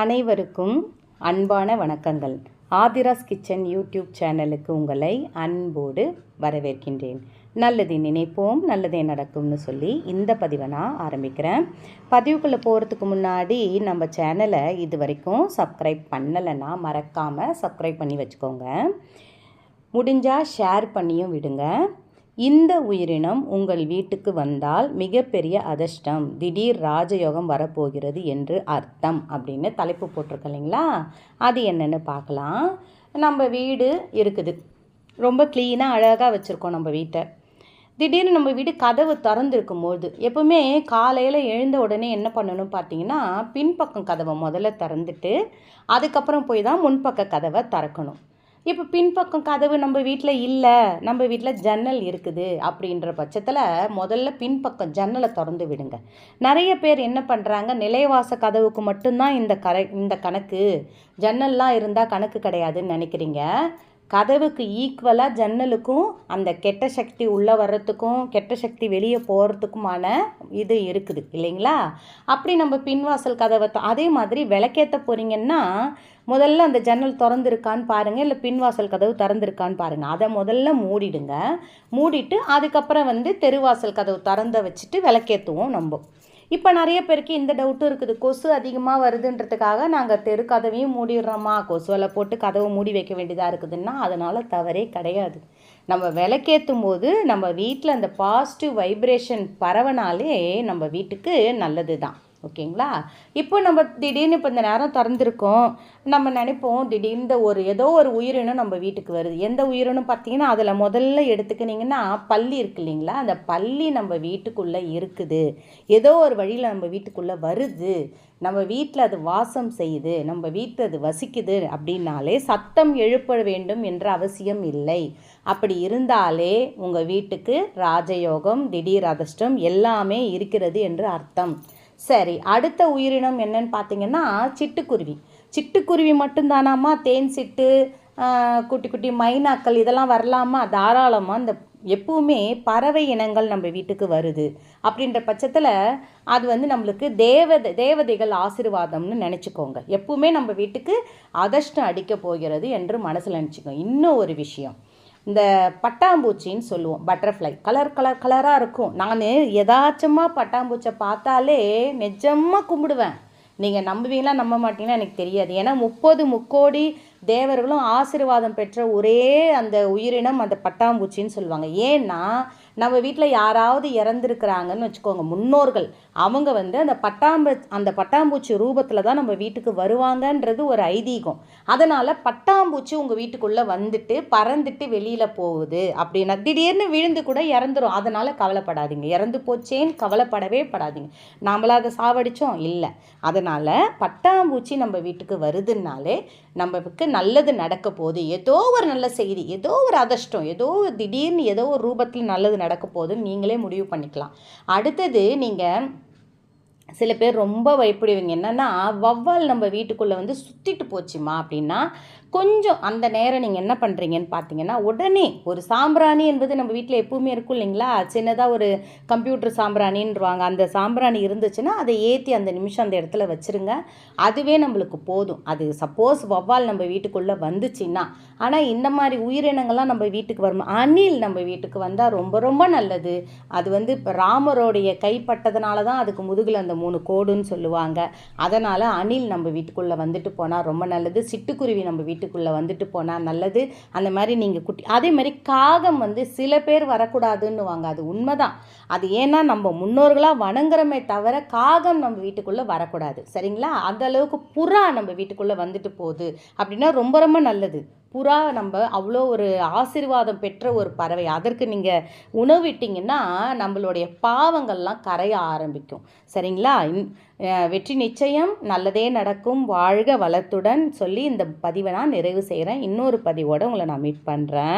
அனைவருக்கும் அன்பான வணக்கங்கள். ஆதிராஸ் கிச்சன் யூடியூப் சேனலுக்கு உங்களை அன்போடு வரவேற்கின்றேன். நல்லது நினைப்போம் நல்லதே நடக்கும்னு சொல்லி இந்த பதிவை நான் ஆரம்பிக்கிறேன். பதிவுக்குள்ளே போகிறதுக்கு முன்னாடி நம்ம சேனலை இது வரைக்கும் சப்ஸ்கிரைப் பண்ணலைன்னா மறக்காமல் சப்ஸ்கிரைப் பண்ணி வச்சுக்கோங்க. முடிஞ்சால் ஷேர் பண்ணியும் விடுங்க. இந்த உயிரினம் உங்கள் வீட்டுக்கு வந்தால் மிகப்பெரிய அதிர்ஷ்டம். திடீர் ராஜயோகம் வரப்போகிறது என்று அர்த்தம் அப்படின்னு தலைப்பு போட்டிருக்க இல்லைங்களா? அது என்னென்னு பார்க்கலாம். நம்ம வீடு இருக்குது. ரொம்ப க்ளீனாக அழகாக வச்சுருக்கோம் நம்ம வீட்டை. திடீர்னு நம்ம வீடு கதவு திறந்துருக்கும் போது எப்பவுமே காலையில் எழுந்த உடனே என்ன பண்ணணும் பார்த்தீங்கன்னா பின்பக்கம் கதவை முதல்ல திறந்துட்டு அதுக்கப்புறம் போய் தான் முன்பக்க கதவை திறக்கணும். இப்போ பின்பக்கம் கதவு நம்ம வீட்டில் இல்லை நம்ம வீட்டில் ஜன்னல் இருக்குது அப்படின்ற பட்சத்தில் முதல்ல பின்பக்கம் ஜன்னலை திறந்து விடுங்க. நிறைய பேர் என்ன பண்ணுறாங்க நிலைவாச கதவுக்கு மட்டும்தான் இந்த கரை இந்த கணக்கு ஜன்னல்லாம் இருந்தால் கணக்கு கிடையாதுன்னு நினைக்கிறீங்க. கதவுக்கு ஈக்குவலாக ஜன்னலுக்கும் அந்த கெட்ட சக்தி உள்ளே வர்றதுக்கும் கெட்ட சக்தி வெளியே போகிறதுக்குமான இது இருக்குது இல்லைங்களா? அப்படி நம்ம பின்வாசல் கதவை அதே மாதிரி விளக்கேற்ற போகிறீங்கன்னா முதல்ல அந்த ஜன்னல் திறந்துருக்கான்னு பாருங்கள் இல்லை பின்வாசல் கதவு திறந்துருக்கான்னு பாருங்கள் அதை முதல்ல மூடிடுங்க. மூடிட்டு அதுக்கப்புறம் வந்து தெருவாசல் கதவு திறந்த வச்சுட்டு விளக்கேற்றுவோம் நம்ம. இப்போ நிறைய பேருக்கு இந்த டவுட்டும் இருக்குது. கொசு அதிகமாக வருதுன்றதுக்காக நாங்கள் தெரு கதவையும் மூடிடுறோமா? கொசுவில் போட்டு கதவை மூடி வைக்க வேண்டியதாக இருக்குதுன்னா அதனால் தவறே கிடையாது. நம்ம விளக்கேற்றும் போது நம்ம வீட்டில் அந்த பாசிட்டிவ் வைப்ரேஷன் பரவனாலே நம்ம வீட்டுக்கு நல்லது தான் ஓகேங்களா? இப்போ நம்ம திடீர்னு இப்போ இந்த நேரம் திறந்துருக்கோம். நம்ம நினைப்போம் திடீர்னு இந்த ஒரு ஏதோ ஒரு உயிரினம் நம்ம வீட்டுக்கு வருது. எந்த உயிரினம் பார்த்தீங்கன்னா அதில் முதல்ல எடுத்துக்கினீங்கன்னா பள்ளி இருக்கு இல்லைங்களா? அந்த பள்ளி நம்ம வீட்டுக்குள்ளே இருக்குது. ஏதோ ஒரு வழியில் நம்ம வீட்டுக்குள்ளே வருது. நம்ம வீட்டில் அது வாசம் செய்யுது. நம்ம வீட்டில் அது வசிக்குது அப்படின்னாலே சத்தம் எழுப்ப வேண்டும் என்ற அவசியம் இல்லை. அப்படி இருந்தாலே உங்கள் வீட்டுக்கு ராஜயோகம் திடீர் அதிர்ஷ்டம் எல்லாமே இருக்கிறது என்று அர்த்தம். சரி அடுத்த உயிரினம் என்னன்னு பார்த்தீங்கன்னா சிட்டுக்குருவி. சிட்டுக்குருவி மட்டும்தானாமா தேன் சிட்டு குட்டி குட்டி மைனாக்கள் இதெல்லாம் வரலாமா? தாராளமாக இந்த எப்பவுமே பறவை இனங்கள் நம்ம வீட்டுக்கு வருது. அப்படின்ற பட்சத்தில் அது வந்து நம்மளுக்கு தேவதை தேவதைகள் ஆசீர்வாதம்னு நினச்சிக்கோங்க. எப்பவுமே நம்ம வீட்டுக்கு அதர்ஷ்டம் அடிக்க போகிறது என்று மனசில் நினச்சிக்கோங்க. இன்னும் ஒரு விஷயம். இந்த பட்டாம்பூச்சின்னு சொல்லுவோம். பட்டர்ஃப்ளை கலர் கலர் கலராக இருக்கும். நான் எதாச்சமாக பட்டாம்பூச்சை பார்த்தாலே நிஜமாக கும்பிடுவேன். நீங்கள் நம்புவீங்களா நம்ப மாட்டீங்கன்னா எனக்கு தெரியாது. ஏன்னா முப்பது முக்கோடி தேவர்களும் ஆசீர்வாதம் பெற்ற ஒரே அந்த உயிரினம் அந்த பட்டாம்பூச்சின்னு சொல்லுவாங்க. ஏன்னா நம்ம வீட்டில் யாராவது இறந்துருக்குறாங்கன்னு வச்சுக்கோங்க முன்னோர்கள். அவங்க வந்து அந்த பட்டாம்பு அந்த பட்டாம்பூச்சி ரூபத்தில் தான் நம்ம வீட்டுக்கு வருவாங்கன்றது ஒரு ஐதீகம். அதனால் பட்டாம்பூச்சி உங்கள் வீட்டுக்குள்ளே வந்துட்டு பறந்துட்டு வெளியில் போகுது அப்படின்னா திடீர்னு விழுந்து கூட இறந்துரும். அதனால் கவலைப்படாதீங்க. இறந்து போச்சேன்னு கவலைப்படவே படாதீங்க. நாமளாக அதை சாவடித்தோம் இல்லை. அதனால் பட்டாம்பூச்சி நம்ம வீட்டுக்கு வருதுன்னாலே நம்மளுக்கு நல்லது நடக்க போகுது. ஏதோ ஒரு நல்ல செய்தி ஏதோ ஒரு அதிர்ஷ்டம் ஏதோ ஒரு திடீர்னு ஏதோ ஒரு ரூபத்தில் நல்லது நடக்க போகுதுன்னு நீங்களே முடிவு பண்ணிக்கலாம். அடுத்தது நீங்கள் சில பேர் ரொம்ப பயப்படுவீங்க. என்னென்னா வவ்வால் நம்ம வீட்டுக்குள்ளே வந்து சுற்றிட்டு போச்சுமா அப்படின்னா கொஞ்சம் அந்த நேரம் நீங்கள் என்ன பண்ணுறீங்கன்னு பார்த்தீங்கன்னா உடனே ஒரு சாம்பிராணி என்பது நம்ம வீட்டில் எப்பவுமே இருக்கும் இல்லைங்களா? சின்னதாக ஒரு கம்ப்யூட்டர் சாம்பிராணின்றவாங்க அந்த சாம்பிராணி இருந்துச்சுன்னா அதை ஏற்றி அந்த நிமிஷம் அந்த இடத்துல வச்சுருங்க. அதுவே நம்மளுக்கு போதும். அது சப்போஸ் வவ்வால் நம்ம வீட்டுக்குள்ளே வந்துச்சுன்னா. ஆனால் இந்த மாதிரி உயிரினங்கள்லாம் நம்ம வீட்டுக்கு வரும். அணில் நம்ம வீட்டுக்கு வந்தால் ரொம்ப ரொம்ப நல்லது. அது வந்து இப்போ ராமரோடைய கைப்பட்டதுனால தான் அதுக்கு முதுகில் அந்த மூணு கோடுன்னு சொல்லுவாங்க. அதனால் அணில் நம்ம வீட்டுக்குள்ளே வந்துட்டு போனால் ரொம்ப நல்லது. சிட்டுக்குருவி நம்ம வீட்டுக்குள்ளே வந்துட்டு போனால் நல்லது. அந்த மாதிரி நீங்கள் குட்டி அதே மாதிரி காகம் வந்து சில பேர் வரக்கூடாதுன்னுவாங்க. அது உண்மைதான். அது ஏன்னா நம்ம முன்னோர்களாக வணங்குறமே தவிர காகம் நம்ம வீட்டுக்குள்ளே வரக்கூடாது. சரிங்களா? அந்த அளவுக்கு புறா நம்ம வீட்டுக்குள்ளே வந்துட்டு போகுது. அப்படின்னா ரொம்ப ரொம்ப நல்லது. புறா நம்ம அவ்வளோ ஒரு ஆசீர்வாதம் பெற்ற ஒரு பறவை. அதற்கு நீங்கள் உணவிட்டீங்கன்னா நம்மளுடைய பாவங்கள்லாம் கரைய ஆரம்பிக்கும். சரிங்களா? இன்- வெற்றி நிச்சயம் நல்லதே நடக்கும் வாழ்க வளத்துடன் சொல்லி இந்த பதிவை நான் நிறைவு செய்கிறேன் இன்னொரு பதிவோடு உங்களை நான் மீட் பண்ணுறேன்